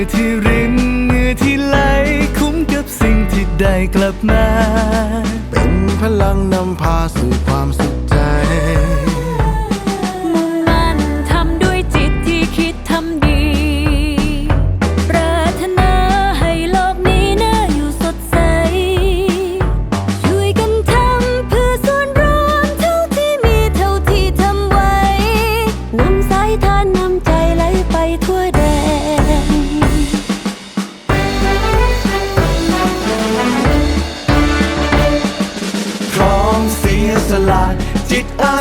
อที่รินเหงื่อที่ไหลคุ้มกับสิ่งที่ได้กลับมา เป็นพลังนำพาสู่ความสุขใจ มุ่งมั่นทำด้วยจิตที่คิดทำดี ปรารถนาให้โลกนี้น่าอยู่สดใส ช่วยกันทำเพื่อส่วนรวมเท่าที่มีเท่าที่ทำไว้นำสายทานนำ